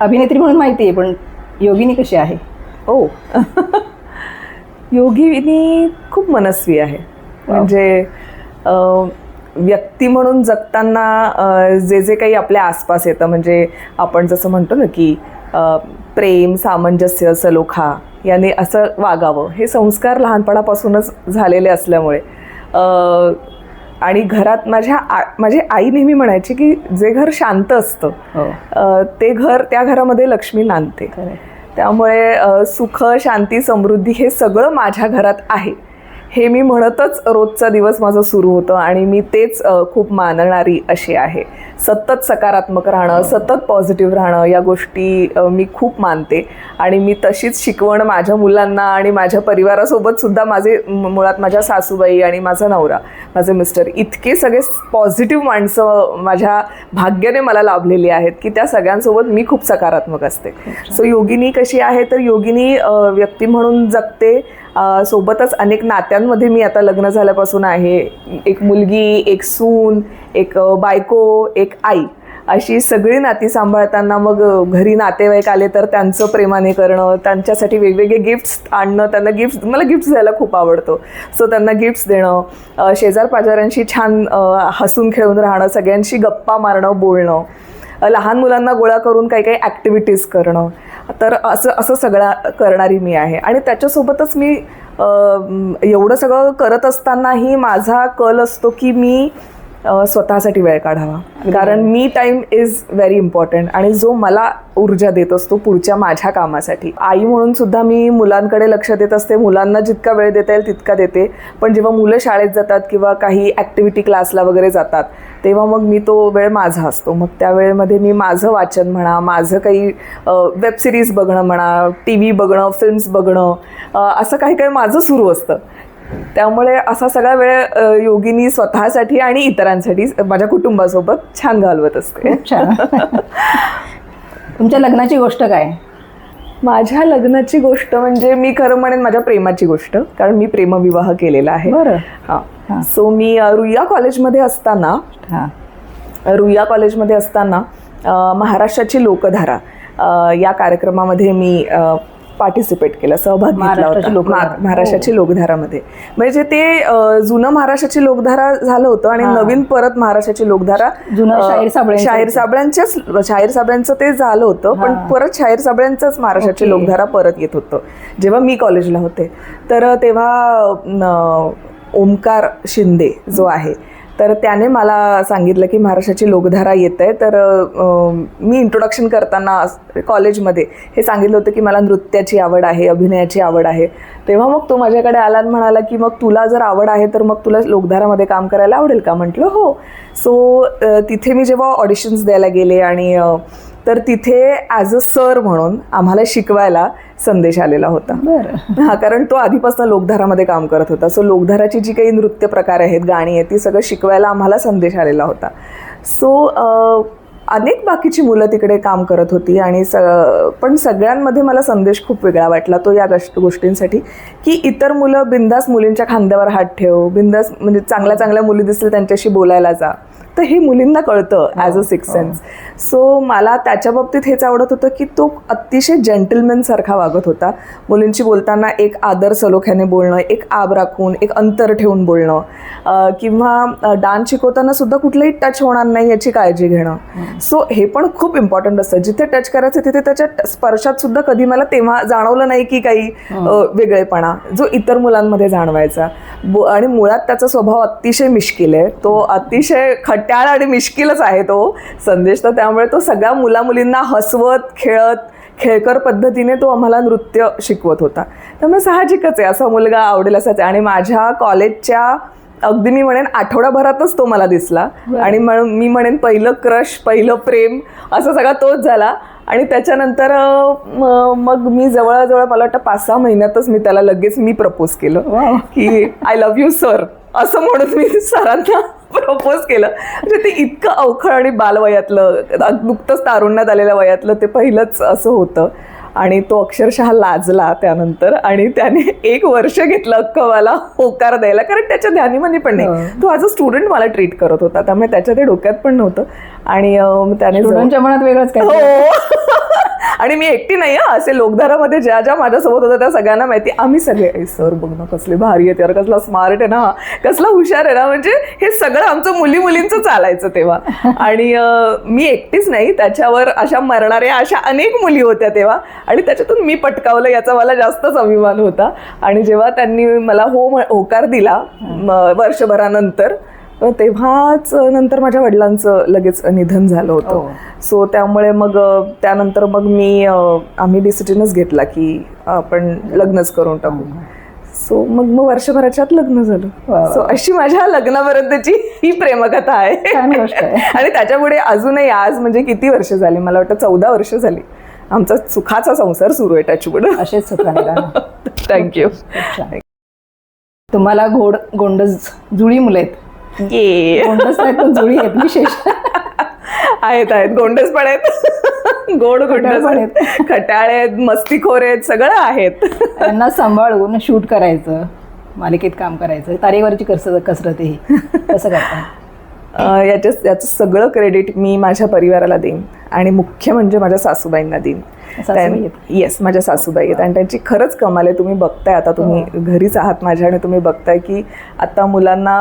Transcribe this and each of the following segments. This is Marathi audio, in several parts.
अभिनेत्री म्हणून माहिती आहे पण योगिनी कशी आहे? हो योगिनी खूप मनस्वी आहे. म्हणजे व्यक्ती म्हणून जगताना जे जे काही आपल्या आसपास येतं म्हणजे आपण जसं म्हणतो ना की प्रेम सामंजस्य सलोखा याने असं वागावं. हे संस्कार लहानपणापासूनच झालेले असल्यामुळे. आणि घरात माझ्या आ माझी आई नेहमी म्हणायची की जे घर शांत असतं हो. ते घर त्या घरामध्ये लक्ष्मी नांदते. त्यामुळे सुख शांती समृद्धी हे सगळं माझ्या घरात आहे. हे मी म्हणतच रोजचा दिवस माझं सुरू होतं आणि मी तेच खूप मानणारी अशी आहे. सतत सकारात्मक राहणं सतत पॉझिटिव्ह राहणं या गोष्टी मी खूप मानते. आणि मी तशीच शिकवण माझ्या मुलांना आणि माझ्या परिवारासोबत सुद्धा माझे मुळात माझ्या सासूबाई आणि माझा नवरा माझे मिस्टर इतके सगळे पॉझिटिव्ह माणसं माझ्या भाग्याने मला लाभलेली आहेत की त्या सगळ्यांसोबत मी खूप सकारात्मक असते. सो योगिनी कशी आहे? तर योगिनी व्यक्ती म्हणून जगते सोबतच अनेक नात्यांमध्ये मी आता लग्न झाल्यापासून आहे. एक मुलगी एक सून एक बायको एक आई अशी सगळी नाती सांभाळताना मग घरी नातेवाईक आले तर त्यांचं प्रेमाने करणं त्यांच्यासाठी वेगवेगळे गिफ्ट्स आणणं त्यांना गिफ्ट्स मला गिफ्ट्स द्यायला खूप आवडतो. सो त्यांना गिफ्ट्स देणं शेजार पाजाऱ्यांशी छान हसून खेळून राहणं सगळ्यांशी गप्पा मारणं बोलणं लहान मुलांना गोळा करून काही काही ॲक्टिव्हिटीज करणं. तर असं असं सगळं करणारी मी आहे. आणि त्याच्यासोबतच मी एवढं सगळं करत असतानाही माझा कल असतो की मी स्वतःसाठी वेळ काढावा. कारण मी टाईम इज व्हेरी इम्पॉर्टंट आणि जो मला ऊर्जा देत असतो पुढच्या माझ्या कामासाठी. आई म्हणून सुद्धा मी मुलांकडे लक्ष देत असते. मुलांना जितका वेळ देता येईल तितका देते. पण जेव्हा मुलं शाळेत जातात किंवा काही ॲक्टिव्हिटी क्लासला वगैरे जातात तेव्हा मग मी तो वेळ माझा असतो. मग त्या वेळेमध्ये मी माझं वाचन म्हणा माझं काही वेब सिरीज बघणं म्हणा टी व्ही बघणं फिल्म्स बघणं असं काही काही माझं सुरू असतं. त्यामुळे असा सगळा वेळ योगिनी स्वतःसाठी आणि इतरांसाठी माझ्या कुटुंबासोबत छान घालवत असते. छान. तुमच्या लग्नाची गोष्ट काय? माझ्या लग्नाची गोष्ट म्हणजे मी खरं म्हणेन माझ्या प्रेमाची गोष्ट कारण मी प्रेमविवाह केलेला आहे. बरं. हां. सो मी अ, रुईया कॉलेजमध्ये असताना हां. रुईया कॉलेजमध्ये असताना महाराष्ट्राची लोकधारा या कार्यक्रमामध्ये मी पार्टिसिपेट केलं सहभाग घेतला महाराष्ट्राची होता महाराष्ट्राची लोकधारामध्ये म्हणजे ते जुनं महाराष्ट्राची लोकधारा झालं होतं आणि हां. नवीन परत महाराष्ट्राची लोकधारा शाहीर. साबळ्यांच्याच शाहीर साबळ्यांचं ते झालं होतं पण हां. परत शाहीर साबळ्यांचंच महाराष्ट्राची. लोकधारा परत येत होतं जेव्हा मी कॉलेजला होते तर तेव्हा ओमकार शिंदे जो आहे तर त्याने मला सांगितलं की महाराष्ट्राची लोकधारा येत आहे तर मी इंट्रोडक्शन करताना कॉलेजमध्ये हे सांगितलं होतं की मला नृत्याची आवड आहे अभिनयाची आवड आहे. तेव्हा मग तो माझ्याकडे आला आणि म्हणाला की मग तुला जर आवड आहे तर मग तुला लोकधारामध्ये काम करायला आवडेल का? म्हटलं हो. सो तिथे मी जेव्हा ऑडिशन्स द्यायला गेले आणि तर तिथे ॲज अ सर म्हणून आम्हाला शिकवायला संदेश आलेला होता. बरं. हा कारण तो आधीपासून लोकधारामध्ये काम करत होता. सो लोकधाराची जी काही नृत्य प्रकार आहेत गाणी आहेत ती सगळं शिकवायला आम्हाला संदेश आलेला होता. सो अनेक बाकीची मुलं तिकडे काम करत होती आणि स पण सगळ्यांमध्ये मला संदेश खूप वेगळा वाटला तो या गोष्ट गोष्टींसाठी. की इतर मुलं बिंदास मुलींच्या खांद्यावर हात ठेव बिंदास म्हणजे चांगल्या चांगल्या मुली दिसतील त्यांच्याशी बोलायला जा. तर हे मुलींना कळतं as a six sense so मला त्याच्या बाबतीत हेच आवडत होतं की तो अतिशय जेंटलमॅन सारखा वागत होता. मुलींशी बोलताना एक आदर सलोख्याने बोलणं एक आब राखून एक अंतर ठेवून बोलणं किंवा डान्स शिकवताना सुद्धा कुठलंही टच होणार नाही याची काळजी घेणं. सो हे पण खूप इम्पॉर्टंट असतं. जिथे टच करायचं तिथे त्याच्या स्पर्शात सुद्धा कधी मला तेव्हा जाणवलं नाही की काही अं, वेगळेपणा जो इतर मुलांमध्ये जाणवायचा. आणि मुळात त्याचा स्वभाव अतिशय मिश्किल आहे. तो अतिशय खट्याळ आणि मिश्किलच आहे तो. संदेश तर त्यामुळे तो सगळ्या मुला मुलींना हसवत खेळत खेळकर पद्धतीने तो आम्हाला नृत्य शिकवत होता. त्यामुळे साहजिकच आहे. असा मुलगा आवडेल असाच आहे. आणि माझ्या कॉलेजच्या अगदी मी म्हणेन आठवडाभरातच तो मला दिसला. आणि म्हणून मी म्हणेन पहिलं क्रश पहिलं प्रेम असं सगळा तोच झाला. आणि त्याच्यानंतर मग मी जवळजवळ मला वाटतं पाच सहा महिन्यातच मी त्याला लगेच मी प्रपोज केलं. की आय लव्ह यू सर असं म्हणून मी सरांना प्रपोज केलं. म्हणजे ते इतकं अवखळ आणि बालवयातलं नुकतंच तारुण्यात आलेल्या वयातलं ते पहिलंच असं होतं. आणि तो अक्षरशः लाजला त्यानंतर आणि त्याने एक वर्ष घेतलं अख्खं मला होकार द्यायला. कारण त्याच्या ध्यानीमनी पण नाही. तो ॲज अ स्टुडंट मला ट्रीट करत होता. त्यामुळे त्याच्या ते डोक्यात पण नव्हतं. आणि त्याने स्टुडंटच्या मनात वेगळंच काय हो. आणि मी एकटी नाही हं, असे लोकधारामध्ये ज्या ज्या माझ्यासोबत होत्या त्या सगळ्यांना माहिती आम्ही सगळे "ए, सर बघ ना कसले भारी आहेत यार कसला स्मार्ट आहे ना कसला हुशार आहे ना म्हणजे हे सगळं आमचं मुली मुलींचं चालायचं तेव्हा. आणि मी एकटीच नाही त्याच्यावर अशा मरणाऱ्या अशा अनेक मुली होत्या तेव्हा. आणि त्याच्यातून मी पटकावलं याचा मला जास्तच अभिमान होता. आणि जेव्हा त्यांनी मला हो होकार दिला वर्षभरानंतर तर तेव्हाच नंतर माझ्या वडिलांचं लगेच निधन झालं होतं हो. सो त्यामुळे मग त्यानंतर मग मी आम्ही डिसिजनच घेतला की आपण लग्नच करून टाकू सो मग मग वर्षभराच्या आत लग्न झालं. सो अशी माझ्या लग्नापर्यंतची ही प्रेमकथा आहे छान गोष्ट आहे. आणि त्याच्यापुढे अजूनही आज म्हणजे किती वर्ष झाली मला वाटतं चौदा वर्ष झाली आमचा सुखाचा संसार सुरू आहे त्याच्यापुढे असेच. थँक्यू. तुम्हाला गोड गोंडस जुळी मुलं आहेत ये. गोंडस आहेत पण जुळी आहेत विशेष आहेत आहेत. गोंडस पण आहेत. गोड गोंडस आहेत. खटाळे आहेत मस्तीखोर आहेत सगळं आहेत. त्यांना सांभाळून शूट करायचं. मालिकेत काम करायचं. तारेवरची कसरत कसरत ही कसं करता अं, याच्या याचं सगळं क्रेडिट मी माझ्या परिवाराला देईन आणि मुख्य म्हणजे माझ्या सासूबाईंना देईन. येस माझ्या सासूबाई आहेत. आणि त्यांची खरंच कमाल आहे. तुम्ही बघताय आता तुम्ही घरीच आहात माझ्या आणि तुम्ही बघताय की आता मुलांना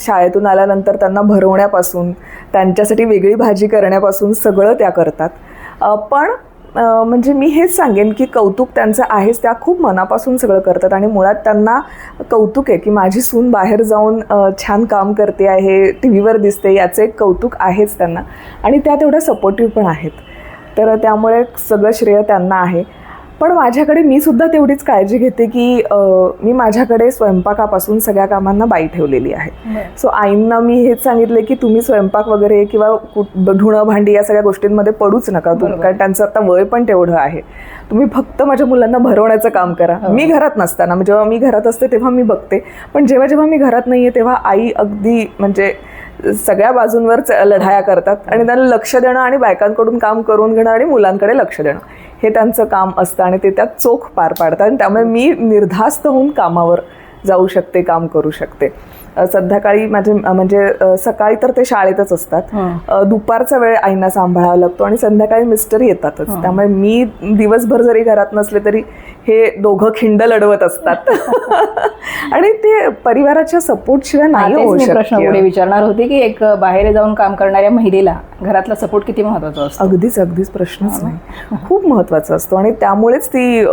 शाळेतून आल्यानंतर त्यांना भरवण्यापासून त्यांच्यासाठी वेगळी भाजी करण्यापासून सगळं त्या करतात. पण म्हणजे मी हेच सांगेन की कौतुक त्यांचं आहेच त्या खूप मनापासून सगळं करतात आणि मुळात त्यांना कौतुक आहे की माझी सून बाहेर जाऊन छान काम करते आहे टी व्हीवर दिसते याचं एक कौतुक आहेच त्यांना. आणि त्या तेवढ्या सपोर्टिव्ह पण आहेत. तर त्यामुळे सगळं श्रेय त्यांना आहे. पण माझ्याकडे मी सुद्धा तेवढीच काळजी घेते की मी माझ्याकडे स्वयंपाकापासून सगळ्या कामांना बाई ठेवलेली आहे. सो आईंना मी हेच सांगितलं की तुम्ही स्वयंपाक वगैरे किंवा धुणं भांडी या सगळ्या गोष्टींमध्ये पडूच नका तुम्ही कारण त्यांचं आता वय पण तेवढं आहे. तुम्ही फक्त माझ्या मुलांना भरवण्याचं काम करा. मी घरात नसताना म्हणजे जेव्हा मी घरात असते तेव्हा मी बघते. पण जेव्हा जेव्हा मी घरात नाहीये तेव्हा आई अगदी म्हणजे सगळ्या बाजूंवर लढाया करतात. आणि त्यांना लक्ष देणं आणि बायकांकडून काम करून घेणं आणि मुलांकडे लक्ष देणं. हे त्यांचं काम असतं आणि ते त्यात चोख पार पाडतात. आणि त्यामुळे मी निर्धास्त होऊन कामावर जाऊ शकते काम करू शकते. संध्याकाळी माझे म्हणजे सकाळी तर ते शाळेतच असतात. दुपारचा वेळ आईंना सांभाळावा लागतो आणि संध्याकाळी मिस्टर येतातच. त्यामुळे मी दिवसभर जरी घरात नसले तरी हे दोघं खिंड लढवत असतात. आणि ते परिवाराच्या सपोर्ट शिवाय हा, नाही होऊ प्रश्न पुढे विचारणार होते की एक बाहेर जाऊन काम करणाऱ्या महिलेला घरातला सपोर्ट किती महत्त्वाचा असतो? अगदीच अगदीच प्रश्नच नाही. खूप महत्त्वाचा असतो आणि त्यामुळेच ती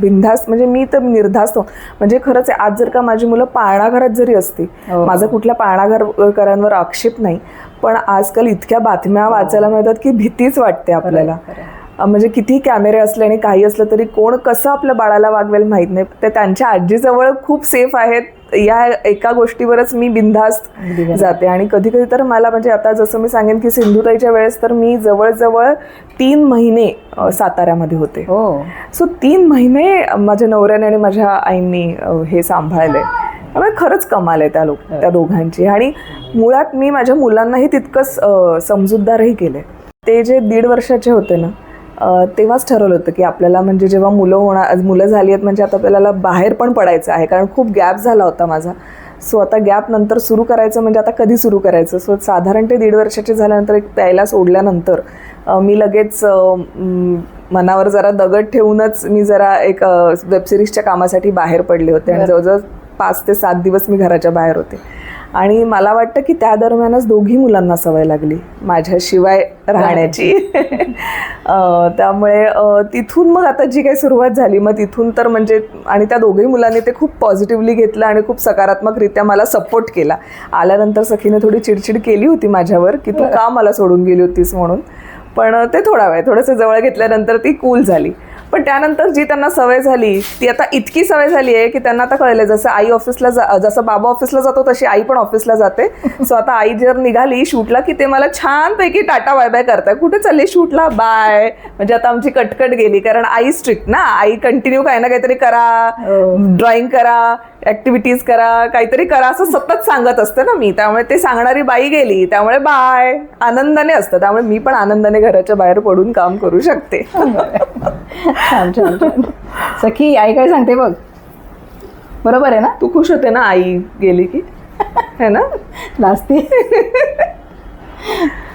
बिनधास्त म्हणजे मी तर निर्धास्त हो- म्हणजे खरंच आज जर का माझी मुलं पाळणाघरात जरी असती हो. माझं कुठल्या पाळणाघरकरांवर आक्षेप नाही. पण आजकाल इतक्या बातम्या वाचायला मिळतात की भीतीच वाटते आपल्याला. म्हणजे किती कॅमेरे असले आणि काही असलं तरी कोण कसं आपल्या बाळाला वागवेल माहीत नाही. ते त्यांच्या आजीजवळ खूप सेफ आहेत. या एका गोष्टीवरच मी बिनधास्त. जाते. आणि कधी कधी तर मला म्हणजे आता जसं मी सांगेन की सिंधुताईच्या वेळेस तर मी जवळजवळ तीन महिने साताऱ्यामध्ये होते. हो. सो तीन महिने माझ्या नवऱ्याने आणि माझ्या आईंनी हे सांभाळलंय त्यामुळे खरंच कमाल आहे त्या लोक त्या दोघांची. आणि मुळात मी माझ्या मुलांनाही तितकंच समजूतदारही केले ते जे दीड वर्षाचे होते ना तेव्हाच ठरवलं होतं की आपल्याला म्हणजे जेव्हा मुलं होणार मुलं झाली आहेत म्हणजे आता आपल्याला बाहेर पण पडायचं आहे. कारण खूप गॅप झाला होता माझा. सो आता गॅप नंतर सुरू करायचं म्हणजे आता कधी सुरू करायचं? सो साधारण ते दीड वर्षाचे झाल्यानंतर एक प्यायला सोडल्यानंतर मी लगेच मनावर जरा दगड ठेवूनच मी जरा एक वेबसिरीजच्या कामासाठी बाहेर पडले होते. आणि जवळजवळ पाच ते सात दिवस मी घराच्या बाहेर होते. आणि मला वाटतं की त्या दरम्यानच दोघी मुलांना सवय लागली माझ्याशिवाय राहण्याची. त्यामुळे तिथून मग आता जी काही सुरुवात झाली मग तिथून तर म्हणजे आणि त्या दोघेही मुलांनी ते खूप पॉझिटिव्हली घेतलं आणि खूप सकारात्मकरित्या मला सपोर्ट केला. आल्यानंतर सखीने थोडी चिडचिड केली होती माझ्यावर की तू का मला सोडून गेली होतीस म्हणून. पण ते थोडा वेळ थोडंसं जवळ घेतल्यानंतर ती कूल झाली. पण त्यानंतर जी त्यांना सवय झाली ती आता इतकी सवय झाली आहे की त्यांना आता कळलं जसं आई ऑफिसला जा जसं बाबा ऑफिसला जातो तशी आई पण ऑफिसला जाते. सो आता आई जर निघाली शूटला की ते मला छानपैकी टाटा बाय बाय करताय कुठे चालली शूटला बाय म्हणजे आता आमची कटकट गेली कारण आई स्ट्रिक्ट ना. आई कंटिन्यू काही ना काहीतरी करा ड्रॉइंग करा. ऍक्टिव्हिटीज करा काहीतरी करा असं सतत सांगत असते ना मी. त्यामुळे ते सांगणारी बाई गेली त्यामुळे बाय आनंदाने असतं. त्यामुळे मी पण आनंदाने घराच्या बाहेर पडून काम करू शकते. छान छान छान. सखी आई काय सांगते बघ. बरोबर आहे ना? तू खुश होते ना आई गेली की? है ना? लाजते